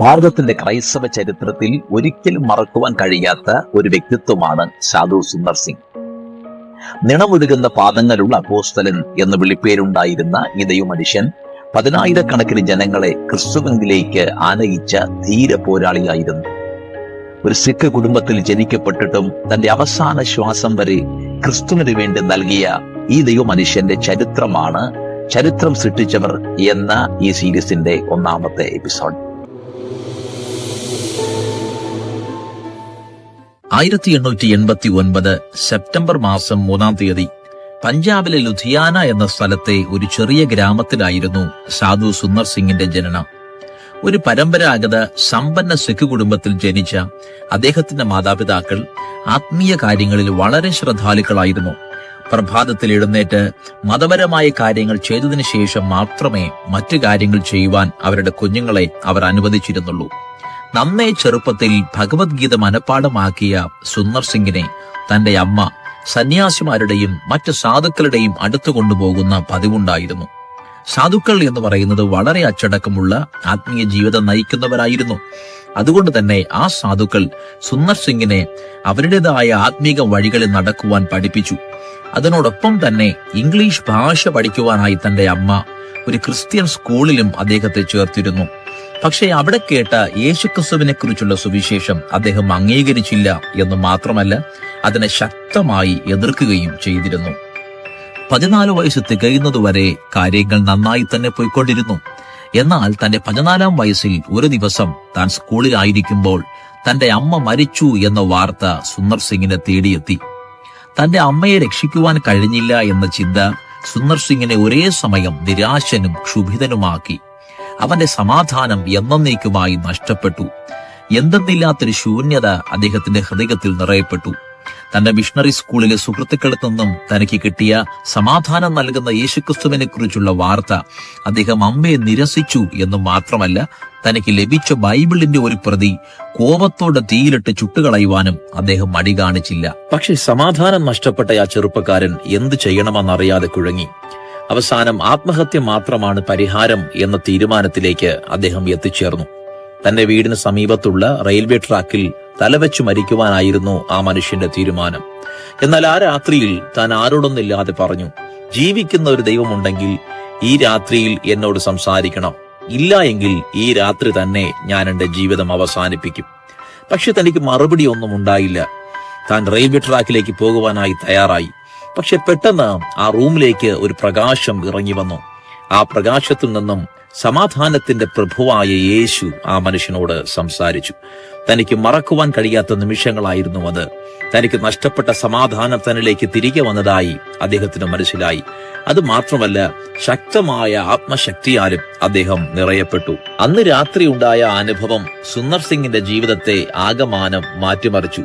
ഭാരതത്തിന്റെ ക്രൈസ്തവ ചരിത്രത്തിൽ ഒരിക്കലും മറക്കുവാൻ കഴിയാത്ത ഒരു വ്യക്തിത്വമാണ് സാധു സുന്ദർ സിംഗ്. നിണമൊഴുകുന്ന പാദങ്ങളുള്ള അപ്പോസ്തലൻ എന്ന് വിളിപ്പേരുണ്ടായിരുന്ന ഈ ദൈവമനുഷ്യൻ പതിനായിരക്കണക്കിന് ജനങ്ങളെ ക്രിസ്തുവിലേക്ക് ആനയിച്ച ധീര പോരാളിയായിരുന്നു. ഒരു സിഖ് കുടുംബത്തിൽ ജനിക്കപ്പെട്ടിട്ടും തന്റെ അവസാന ശ്വാസം വരെ ക്രിസ്തുവിന് വേണ്ടി നൽകിയ ഈ ദൈവമനുഷ്യന്റെ ചരിത്രമാണ് ചരിത്രം സൃഷ്ടിച്ചവർ എന്ന ഈ സീരീസിന്റെ ഒന്നാമത്തെ എപ്പിസോഡ്. ആയിരത്തി എണ്ണൂറ്റി എൺപത്തി ഒൻപത് സെപ്റ്റംബർ മാസം മൂന്നാം തീയതി പഞ്ചാബിലെ ലുധിയാന എന്ന സ്ഥലത്തെ ഒരു ചെറിയ ഗ്രാമത്തിലായിരുന്നു സാധു സുന്ദർ സിംഗിന്റെ ജനനം. ഒരു പരമ്പരാഗത സമ്പന്ന സിഖ് കുടുംബത്തിൽ ജനിച്ച അദ്ദേഹത്തിന്റെ മാതാപിതാക്കൾ ആത്മീയ കാര്യങ്ങളിൽ വളരെ ശ്രദ്ധാലുക്കളായിരുന്നു. പ്രഭാതത്തിൽ എഴുന്നേറ്റ് മതപരമായ കാര്യങ്ങൾ ചെയ്തതിനു ശേഷം മാത്രമേ മറ്റു കാര്യങ്ങൾ ചെയ്യുവാൻ അവരുടെ കുഞ്ഞുങ്ങളെ അവർ അനുവദിച്ചിരുന്നുള്ളൂ. നന്നേ ചെറുപ്പത്തിൽ ഭഗവത്ഗീത മനഃപ്പാടമാക്കിയ സുന്ദർ സിംഗിനെ തന്റെ അമ്മ സന്യാസിമാരുടെയും മറ്റു സാധുക്കളുടെയും അടുത്തു കൊണ്ടുപോകുന്ന പതിവുണ്ടായിരുന്നു. സാധുക്കൾ എന്ന് പറയുന്നത് വളരെ അച്ചടക്കമുള്ള ആത്മീയ ജീവിതം നയിക്കുന്നവരായിരുന്നു. അതുകൊണ്ട് തന്നെ ആ സാധുക്കൾ സുന്ദർ സിംഗിനെ അവരുടേതായ ആത്മീക വഴികളിൽ നടക്കുവാൻ പഠിപ്പിച്ചു. അതിനോടൊപ്പം തന്നെ ഇംഗ്ലീഷ് ഭാഷ പഠിക്കുവാനായി തന്റെ അമ്മ ഒരു ക്രിസ്ത്യൻ സ്കൂളിലും അദ്ദേഹത്തെ ചേർത്തിരുന്നു. പക്ഷേ അവിടെ കേട്ട യേശുക്രിസ്തുവിനെ കുറിച്ചുള്ള സുവിശേഷം അദ്ദേഹം അംഗീകരിച്ചില്ല എന്ന് മാത്രമല്ല അതിനെ ശക്തമായി എതിർക്കുകയും ചെയ്തിരുന്നു. പതിനാല് വയസ്സ് തികയുന്നതുവരെ കാര്യങ്ങൾ നന്നായി തന്നെ പോയിക്കൊണ്ടിരുന്നു. എന്നാൽ തന്റെ പതിനാലാം വയസ്സിൽ ഒരു ദിവസം താൻ സ്കൂളിലായിരിക്കുമ്പോൾ തന്റെ അമ്മ മരിച്ചു എന്ന വാർത്ത സുന്ദർ സിംഗിനെ തേടിയെത്തി. തന്റെ അമ്മയെ രക്ഷിക്കുവാൻ കഴിഞ്ഞില്ല എന്ന ചിന്ത സുന്ദർ സിംഗിനെ ഒരേ സമയം നിരാശനും ക്ഷുഭിതനുമാക്കി. അവന്റെ സമാധാനം എന്നേക്കുമായി നഷ്ടപ്പെട്ടു. എന്തെന്നില്ലാത്തൊരു ശൂന്യത അദ്ദേഹത്തിന്റെ ഹൃദയത്തിൽ നിറയപ്പെട്ടു. തന്റെ മിഷണറി സ്കൂളിലെ സുഹൃത്തുക്കളിൽ നിന്നും തനിക്ക് കിട്ടിയ സമാധാനം നൽകുന്ന യേശുക്രിസ്തുവിനെ കുറിച്ചുള്ള വാർത്ത അദ്ദേഹം അമ്മയെ നിരസിച്ചു എന്ന് മാത്രമല്ല തനിക്ക് ലഭിച്ച ബൈബിളിന്റെ ഒരു പ്രതി കോപത്തോടെ തീയിലിട്ട് ചുട്ടുകളയുവാനും അദ്ദേഹം മടി കാണിച്ചില്ല. പക്ഷെ സമാധാനം നഷ്ടപ്പെട്ട ആ ചെറുപ്പക്കാരൻ എന്ത് ചെയ്യണമെന്നറിയാതെ കുഴങ്ങി. അവസാനം ആത്മഹത്യ മാത്രമാണ് പരിഹാരം എന്ന തീരുമാനത്തിലേക്ക് അദ്ദേഹം എത്തിച്ചേർന്നു. തന്റെ വീടിന് സമീപത്തുള്ള റെയിൽവേ ട്രാക്കിൽ തലവെച്ച് മരിക്കുവാനായിരുന്നു ആ മനുഷ്യന്റെ തീരുമാനം. എന്നാൽ ആ രാത്രിയിൽ താൻ ആരോടൊന്നില്ലാതെ പറഞ്ഞു ജീവിക്കുന്ന ഒരു ദൈവമുണ്ടെങ്കിൽ ഈ രാത്രിയിൽ എന്നോട് സംസാരിക്കണം. ഇല്ല എങ്കിൽ ഈ രാത്രി തന്നെ ഞാൻ എന്റെ ജീവിതം അവസാനിപ്പിക്കും. പക്ഷെ തനിക്ക് മറുപടി ഒന്നും ഉണ്ടായില്ല. താൻ റെയിൽവേ ട്രാക്കിലേക്ക് പോകുവാനായി തയ്യാറായി. പക്ഷെ പെട്ടെന്ന് ആ റൂമിലേക്ക് ഒരു പ്രകാശം ഇറങ്ങി വന്നു. ആ പ്രകാശത്തിൽ നിന്നും സമാധാനത്തിന്റെ പ്രഭുവായ യേശു ആ മനുഷ്യനോട് സംസാരിച്ചു. തനിക്ക് മറക്കുവാൻ കഴിയാത്ത നിമിഷങ്ങളായിരുന്നു അത്. തനിക്ക് നഷ്ടപ്പെട്ട സമാധാനം തന്നിലേക്ക് തിരികെ വന്നതായി അദ്ദേഹത്തിന് മനസ്സിലായി. അത് മാത്രമല്ല ശക്തമായ ആത്മശക്തിയാലും അദ്ദേഹം നിറയപ്പെട്ടു. അന്ന് രാത്രി ഉണ്ടായ അനുഭവം സുന്ദർ സിംഗിന്റെ ജീവിതത്തെ ആകമാനം മാറ്റിമറിച്ചു.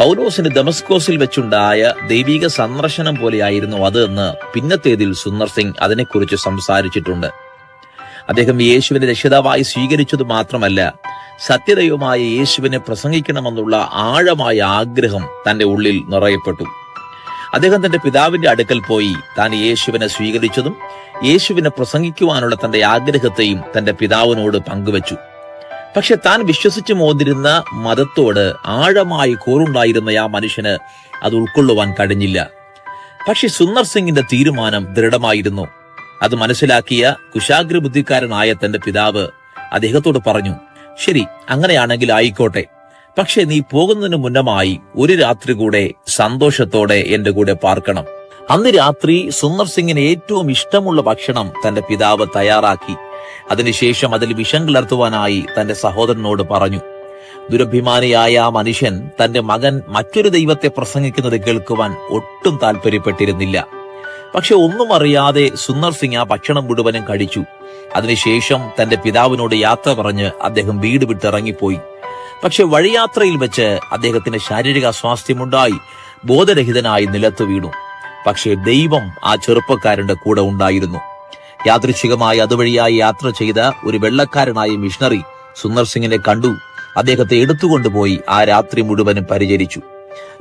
പൗലോസിന് ദമസ്കോസിൽ വെച്ചുണ്ടായ ദൈവിക സന്ദർശനം പോലെയായിരുന്നു അത് എന്ന് പിന്നത്തേതിൽ സുന്ദർ സിംഗ് അതിനെക്കുറിച്ച് സംസാരിച്ചിട്ടുണ്ട്. അദ്ദേഹം യേശുവിനെ രക്ഷിതാവായി സ്വീകരിച്ചത് മാത്രമല്ല സത്യദൈവമായ യേശുവിനെ പ്രസംഗിക്കണമെന്നുള്ള ആഴമായ ആഗ്രഹം തന്റെ ഉള്ളിൽ നിറയപ്പെട്ടു. അദ്ദേഹം തന്റെ പിതാവിന്റെ അടുക്കൽ പോയി താൻ യേശുവിനെ സ്വീകരിച്ചതും യേശുവിനെ പ്രസംഗിക്കുവാനുള്ള തന്റെ ആഗ്രഹത്തെയും തന്റെ പിതാവിനോട് പങ്കുവച്ചു. പക്ഷെ താൻ വിശ്വസിച്ചു മോതിരുന്ന മതത്തോട് ആഴമായി കോറുണ്ടായിരുന്ന ആ മനുഷ്യന് അത് ഉൾക്കൊള്ളുവാൻ കഴിഞ്ഞില്ല. പക്ഷെ സുന്ദർ സിംഗിന്റെ തീരുമാനം ദൃഢമായിരുന്നു. അത് മനസ്സിലാക്കിയ കുശാഗ്ര ബുദ്ധിക്കാരനായ തന്റെ പിതാവ് അദ്ദേഹത്തോട് പറഞ്ഞു ശരി അങ്ങനെയാണെങ്കിൽ ആയിക്കോട്ടെ. പക്ഷെ നീ പോകുന്നതിന് മുന്നമായി ഒരു രാത്രി കൂടെ സന്തോഷത്തോടെ എന്റെ കൂടെ പാർക്കണം. അന്ന് രാത്രി സുന്ദർ സിംഗിന് ഏറ്റവും ഇഷ്ടമുള്ള ഭക്ഷണം തന്റെ പിതാവ് തയ്യാറാക്കി. അതിനുശേഷം അതിൽ വിഷം കലർത്തുവാനായി തന്റെ സഹോദരനോട് പറഞ്ഞു ദുരഭിമാനിയായ ആ മനുഷ്യൻ തന്റെ മകൻ മറ്റൊരു ദൈവത്തെ പ്രസംഗിക്കുന്നത് കേൾക്കുവാൻ ഒട്ടും താല്പര്യപ്പെട്ടിരുന്നില്ല പക്ഷെ ഒന്നും അറിയാതെ സുന്ദർ സിംഗ് ആ ഭക്ഷണം മുഴുവനും കഴിച്ചു. അതിനുശേഷം തന്റെ പിതാവിനോട് യാത്ര പറഞ്ഞ് അദ്ദേഹം വീട് വിട്ടിറങ്ങിപ്പോയി പക്ഷെ വഴിയാത്രയിൽ വെച്ച് അദ്ദേഹത്തിന് ശാരീരിക അസ്വാസ്ഥ്യമുണ്ടായി ബോധരഹിതനായി നിലത്ത് വീണു. പക്ഷേ ദൈവം ആ ചെറുപ്പക്കാരന്റെ കൂടെ ഉണ്ടായിരുന്നു. യാദൃച്ഛികമായി അതുവഴിയായി യാത്ര ചെയ്ത ഒരു വെള്ളക്കാരനായ മിഷണറി സുന്ദർ സിംഗിനെ കണ്ടു. അദ്ദേഹത്തെ എടുത്തുകൊണ്ടുപോയി ആ രാത്രി മുഴുവനും പരിചരിച്ചു.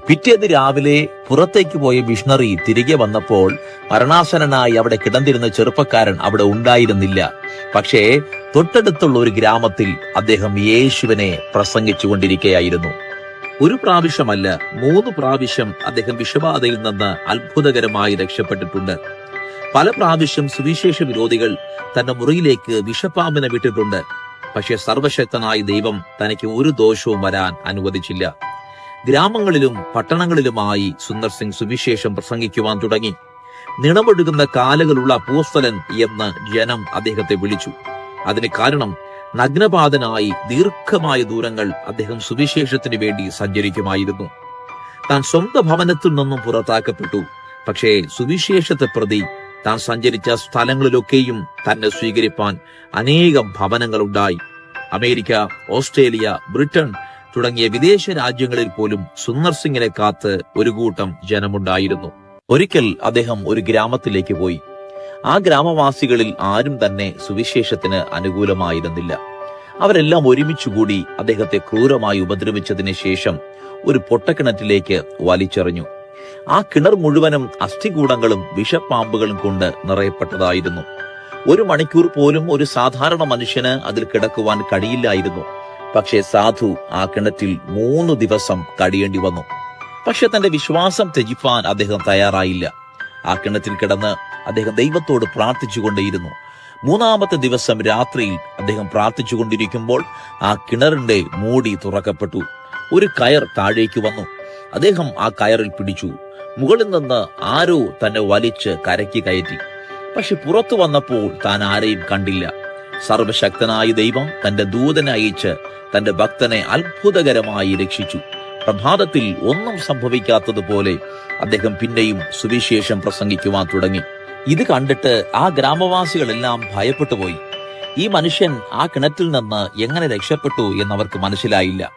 പിറ്റേന്ന് രാവിലെ പുറത്തേക്ക് പോയ മിഷണറി തിരികെ വന്നപ്പോൾ മരണാസനനായി അവിടെ കിടന്നിരുന്ന ചെറുപ്പക്കാരൻ അവിടെ ഉണ്ടായിരുന്നില്ല. പക്ഷേ തൊട്ടടുത്തുള്ള ഒരു ഗ്രാമത്തിൽ അദ്ദേഹം യേശുവിനെ പ്രസംഗിച്ചുകൊണ്ടിരിക്കുകയായിരുന്നു ഒരു പ്രാവശ്യമല്ല മൂന്ന് പ്രാവശ്യം അദ്ദേഹം വിഷബാധയിൽ നിന്ന് അത്ഭുതകരമായി രക്ഷപ്പെട്ടിട്ടുണ്ട്. പല പ്രാവശ്യം സുവിശേഷ വിരോധികൾ തന്റെ മുറിയിലേക്ക് വിഷപ്പാമ്പിനെ വിട്ടിട്ടുണ്ട്. പക്ഷെ സർവശക്തനായ ദൈവം തനിക്ക് ഒരു ദോഷവും വരാൻ അനുവദിച്ചില്ല. ഗ്രാമങ്ങളിലും പട്ടണങ്ങളിലുമായി സുന്ദർ സിംഗ് സുവിശേഷം പ്രസംഗിക്കുവാൻ തുടങ്ങി. നിണമൊഴുകുന്ന കാലുകളുള്ള പൂസ്തലൻ എന്ന് ജനം അദ്ദേഹത്തെ വിളിച്ചു. അതിന് കാരണം നഗ്നപാതനായി ദീർഘമായ ദൂരങ്ങൾ അദ്ദേഹം സുവിശേഷത്തിന് വേണ്ടി സഞ്ചരിക്കുമായിരുന്നു. താൻ സ്വന്തം ഭവനത്തിൽ നിന്നും പുറത്താക്കപ്പെട്ടു. പക്ഷേ സുവിശേഷത്തെ പ്രതി താൻ സഞ്ചരിച്ച സ്ഥലങ്ങളിലൊക്കെയും തന്നെ സ്വീകരിപ്പാൻ അനേകം ഭവനങ്ങൾ ഉണ്ടായി. അമേരിക്ക ഓസ്ട്രേലിയ ബ്രിട്ടൻ തുടങ്ങിയ വിദേശ രാജ്യങ്ങളിൽ പോലും സുന്ദർ സിംഗിനെ കാത്ത് ഒരു കൂട്ടം ജനമുണ്ടായിരുന്നു. ഒരിക്കൽ അദ്ദേഹം ഒരു ഗ്രാമത്തിലേക്ക് പോയി. ആ ഗ്രാമവാസികളിൽ ആരും തന്നെ സുവിശേഷത്തിന് അനുകൂലമായിരുന്നില്ല. അവരെല്ലാം ഒരുമിച്ചുകൂടി അദ്ദേഹത്തെ ക്രൂരമായി ഉപദ്രവിച്ചതിന് ശേഷം ഒരു പൊട്ടക്കിണറ്റിലേക്ക് വലിച്ചെറിഞ്ഞു. ആ കിണർ മുഴുവനും അസ്ഥികൂടങ്ങളും വിഷപ്പാമ്പുകളും കൊണ്ട് നിറയപ്പെട്ടതായിരുന്നു. ഒരു മണിക്കൂർ പോലും ഒരു സാധാരണ മനുഷ്യന് അതിൽ കിടക്കുവാൻ കഴിയില്ലായിരുന്നു. പക്ഷേ സാധു ആ കിണറ്റിൽ മൂന്ന് ദിവസം കഴിയേണ്ടി വന്നു. പക്ഷെ തന്റെ വിശ്വാസം ത്യജിപ്പാൻ അദ്ദേഹം തയ്യാറായില്ല. ആ കിണറ്റിൽ കിടന്ന് അദ്ദേഹം ദൈവത്തോട് പ്രാർത്ഥിച്ചുകൊണ്ടേയിരുന്നു. മൂന്നാമത്തെ ദിവസം രാത്രിയിൽ അദ്ദേഹം പ്രാർത്ഥിച്ചുകൊണ്ടിരിക്കുമ്പോൾ ആ കിണറിന്റെ മൂടി തുറക്കപ്പെട്ടു. ഒരു കയർ താഴേക്ക് വന്നു. അദ്ദേഹം ആ കയറിൽ പിടിച്ചു. മുകളിൽ നിന്ന് ആരോ തന്നെ വലിച്ച് കരയ്ക്ക് കയറ്റി. പക്ഷെ പുറത്തു വന്നപ്പോൾ താൻ ആരെയും കണ്ടില്ല. സർവശക്തനായ ദൈവം തന്റെ ദൂതനെ അയച്ച് തന്റെ ഭക്തനെ അത്ഭുതകരമായി രക്ഷിച്ചു. പ്രഭാതത്തിൽ ഒന്നും സംഭവിക്കാത്തതുപോലെ അദ്ദേഹം പിന്നെയും സുവിശേഷം പ്രസംഗിക്കുവാൻ തുടങ്ങി. ഇത് കണ്ടിട്ട് ആ ഗ്രാമവാസികളെല്ലാം ഭയപ്പെട്ടു പോയി ഈ മനുഷ്യൻ ആ കിണറ്റിൽ നിന്ന് എങ്ങനെ രക്ഷപ്പെട്ടു എന്നവർക്ക് മനസ്സിലായില്ല.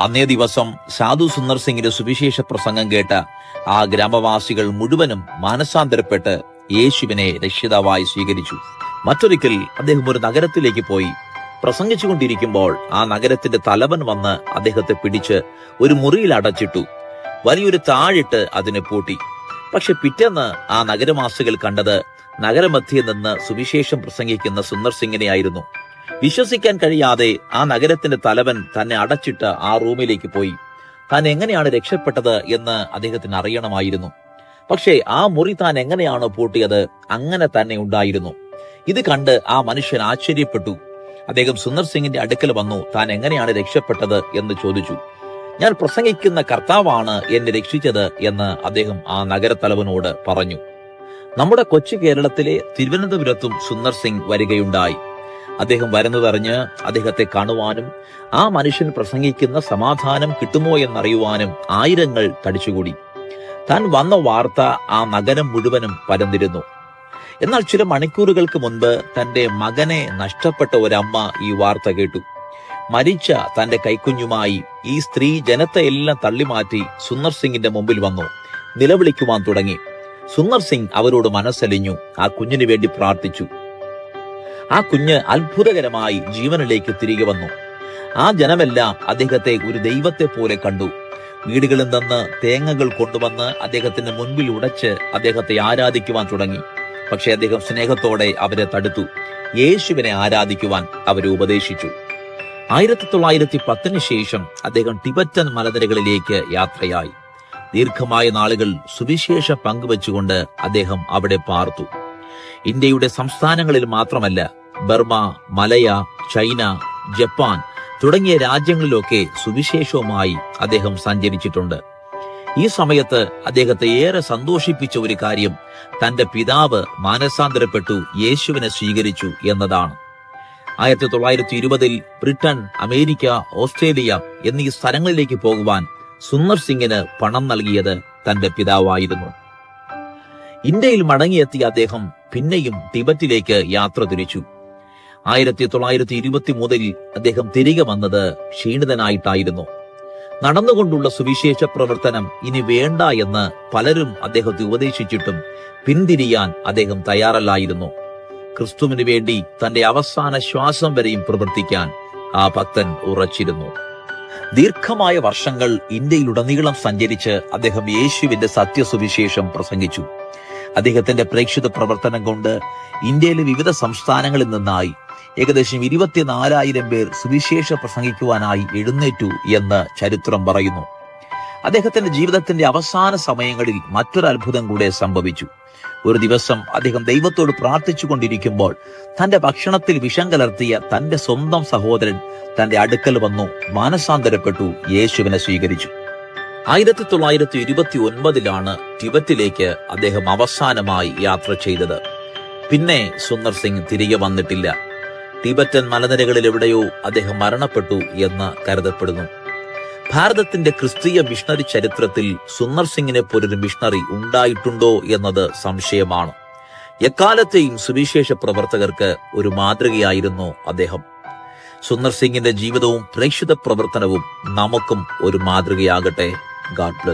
അന്നേ ദിവസം സാധു സുന്ദർ സിംഗിന്റെ സുവിശേഷ പ്രസംഗം കേട്ട ആ ഗ്രാമവാസികൾ മുഴുവനും മാനസാന്തരപ്പെട്ട് യേശുവിനെ രക്ഷിതാവായി സ്വീകരിച്ചു. മറ്റൊരിക്കൽ അദ്ദേഹം ഒരു നഗരത്തിലേക്ക് പോയി. പ്രസംഗിച്ചുകൊണ്ടിരിക്കുമ്പോൾ ആ നഗരത്തിന്റെ തലവൻ വന്ന് അദ്ദേഹത്തെ പിടിച്ച് ഒരു മുറിയിൽ അടച്ചിട്ടു. വലിയൊരു താഴിട്ട് അതിനെ പൂട്ടി. പക്ഷെ പിറ്റേന്ന് ആ നഗരവാസികൾ കണ്ടത് നഗരമധ്യേ നിന്ന് സുവിശേഷം പ്രസംഗിക്കുന്ന സുന്ദർ സിംഗിനെയായിരുന്നു. വിശ്വസിക്കാൻ കഴിയാതെ ആ നഗരത്തിന്റെ തലവൻ തന്നെ അടച്ചിട്ട് ആ റൂമിലേക്ക് പോയി. താൻ എങ്ങനെയാണ് രക്ഷപ്പെട്ടത് എന്ന് അദ്ദേഹത്തിന് അറിയണമായിരുന്നു. പക്ഷേ ആ മുറി താൻ എങ്ങനെയാണോ പൂട്ടിയത് അങ്ങനെ തന്നെ ഉണ്ടായിരുന്നു. ഇത് കണ്ട് ആ മനുഷ്യൻ ആശ്ചര്യപ്പെട്ടു. അദ്ദേഹം സുന്ദർ സിംഗിന്റെ അടുക്കൽ വന്നു താൻ എങ്ങനെയാണ് രക്ഷപ്പെട്ടത്? എന്ന് ചോദിച്ചു. ഞാൻ പ്രസംഗിക്കുന്ന കർത്താവാണ് എന്നെ രക്ഷിച്ചത് എന്ന് അദ്ദേഹം ആ നഗരത്തലവനോട് പറഞ്ഞു. നമ്മുടെ കൊച്ചു കേരളത്തിലെ തിരുവനന്തപുരത്തും സുന്ദർ സിംഗ് വരികയുണ്ടായി. അദ്ദേഹം വരുന്നതറിഞ്ഞ് അദ്ദേഹത്തെ കാണുവാനും ആ മനുഷ്യൻ പ്രസംഗിക്കുന്ന സമാധാനം കിട്ടുമോ എന്നറിയുവാനും ആയിരങ്ങൾ തടിച്ചുകൂടി. താൻ വന്ന വാർത്ത ആ നഗരം മുഴുവനും പരന്നിരുന്നു. എന്നാൽ ചില മണിക്കൂറുകൾക്ക് മുൻപ് തന്റെ മകനെ നഷ്ടപ്പെട്ട ഒരമ്മ ഈ വാർത്ത കേട്ടു. മരിച്ച തന്റെ കൈക്കുഞ്ഞുമായി ഈ സ്ത്രീ ജനത്തെ എല്ലാം തള്ളിമാറ്റി സുന്ദർ സിംഗിന്റെ മുമ്പിൽ വന്നു നിലവിളിക്കുവാൻ തുടങ്ങി. സുന്ദർ സിംഗ് അവരോട് മനസ്സലിഞ്ഞു ആ കുഞ്ഞിനു വേണ്ടി പ്രാർത്ഥിച്ചു. ആ കുഞ്ഞ് അത്ഭുതകരമായി ജീവനിലേക്ക് തിരികെ വന്നു. ആ ജനമെല്ലാം അദ്ദേഹത്തെ ഒരു ദൈവത്തെ പോലെ കണ്ടു. വീടുകളിൽ നിന്ന് തേങ്ങകൾ കൊണ്ടുവന്ന് അദ്ദേഹത്തിന്റെ മുൻപിൽ ഉടച്ച് അദ്ദേഹത്തെ ആരാധിക്കുവാൻ തുടങ്ങി. പക്ഷെ അദ്ദേഹം സ്നേഹത്തോടെ അവരെ തടുത്തു. യേശുവിനെ ആരാധിക്കുവാൻ അവരെ ഉപദേശിച്ചു. ആയിരത്തി തൊള്ളായിരത്തി പത്തിന് ശേഷം അദ്ദേഹം ടിബറ്റൻ മലനിരകളിലേക്ക് യാത്രയായി. ദീർഘമായ നാളുകൾ സുവിശേഷ പങ്കുവച്ചുകൊണ്ട് അദ്ദേഹം അവിടെ പാർത്തു. ഇന്ത്യയുടെ സംസ്ഥാനങ്ങളിൽ മാത്രമല്ല ബർമ മലയ ചൈന ജപ്പാൻ തുടങ്ങിയ രാജ്യങ്ങളിലൊക്കെ സുവിശേഷവുമായി അദ്ദേഹം സഞ്ചരിച്ചിട്ടുണ്ട്. ഈ സമയത്ത് അദ്ദേഹത്തെ ഏറെ സന്തോഷിപ്പിച്ച ഒരു കാര്യം തന്റെ പിതാവ് മാനസാന്തരപ്പെട്ടു യേശുവിനെ സ്വീകരിച്ചു എന്നതാണ്. ആയിരത്തി തൊള്ളായിരത്തി ഇരുപതിൽ ബ്രിട്ടൻ അമേരിക്ക ഓസ്ട്രേലിയ എന്നീ സ്ഥലങ്ങളിലേക്ക് പോകുവാൻ സുന്ദർ സിംഗിന് പണം നൽകിയത് തന്റെ പിതാവായിരുന്നു. ഇന്ത്യയിൽ മടങ്ങിയെത്തിയ അദ്ദേഹം പിന്നെയും ടിബറ്റിലേക്ക് യാത്ര തിരിച്ചു. ആയിരത്തി തൊള്ളായിരത്തി ഇരുപത്തി മൂന്നിൽ അദ്ദേഹം തിരികെ വന്നത് ക്ഷീണിതനായിട്ടായിരുന്നു. നടന്നുകൊണ്ടുള്ള സുവിശേഷ പ്രവർത്തനം ഇനി വേണ്ട എന്ന് പലരും അദ്ദേഹത്തെ ഉപദേശിച്ചിട്ടും പിന്തിരിയാൻ അദ്ദേഹം തയ്യാറല്ലായിരുന്നു. ക്രിസ്തുവിന് വേണ്ടി തന്റെ അവസാന ശ്വാസം വരെയും പ്രവർത്തിക്കാൻ ആ ഭക്തൻ ഉറച്ചിരുന്നു. ദീർഘമായ വർഷങ്ങൾ ഇന്ത്യയിലുടനീളം സഞ്ചരിച്ച് അദ്ദേഹം യേശുവിന്റെ സത്യസുവിശേഷം പ്രസംഗിച്ചു. അദ്ദേഹത്തിന്റെ പ്രേക്ഷിത പ്രവർത്തനം കൊണ്ട് ഇന്ത്യയിലെ വിവിധ സംസ്ഥാനങ്ങളിൽ നിന്നായി ഏകദേശം ഇരുപത്തിനാലായിരം പേർ സുവിശേഷ പ്രസംഗിക്കുവാനായി എഴുന്നേറ്റു എന്ന് ചരിത്രം പറയുന്നു. അദ്ദേഹത്തിന്റെ ജീവിതത്തിന്റെ അവസാന സമയങ്ങളിൽ മറ്റൊരു അത്ഭുതം കൂടെ സംഭവിച്ചു. ഒരു ദിവസം അദ്ദേഹം ദൈവത്തോട് പ്രാർത്ഥിച്ചു കൊണ്ടിരിക്കുമ്പോൾ തന്റെ ഭക്ഷണത്തിൽ വിഷം കലർത്തിയ തന്റെ സ്വന്തം സഹോദരൻ തന്റെ അടുക്കൽ വന്നു മാനസാന്തരപ്പെട്ടു യേശുവിനെ സ്വീകരിച്ചു. ആയിരത്തി തൊള്ളായിരത്തി ഇരുപത്തി ഒൻപതിലാണ് ടിബറ്റിലേക്ക് അദ്ദേഹം അവസാനമായി യാത്ര ചെയ്തത്. പിന്നെ സുന്ദർ സിംഗ് തിരികെ വന്നിട്ടില്ല. ടിബറ്റൻ മലനിരകളിൽ എവിടെയോ അദ്ദേഹം മരണപ്പെട്ടു എന്ന് കരുതപ്പെടുന്നു. ഭാരതത്തിന്റെ ക്രിസ്തീയ മിഷണറി ചരിത്രത്തിൽ സുന്ദർ സിംഗിനെ പോലൊരു മിഷണറി ഉണ്ടായിട്ടുണ്ടോ എന്നത് സംശയമാണ്. എക്കാലത്തെയും സുവിശേഷ പ്രവർത്തകർക്ക് ഒരു മാതൃകയായിരുന്നു അദ്ദേഹം. സുന്ദർ സിംഗിന്റെ ജീവിതവും പ്രേക്ഷിത പ്രവർത്തനവും നമുക്കും ഒരു മാതൃകയാകട്ടെ. God bless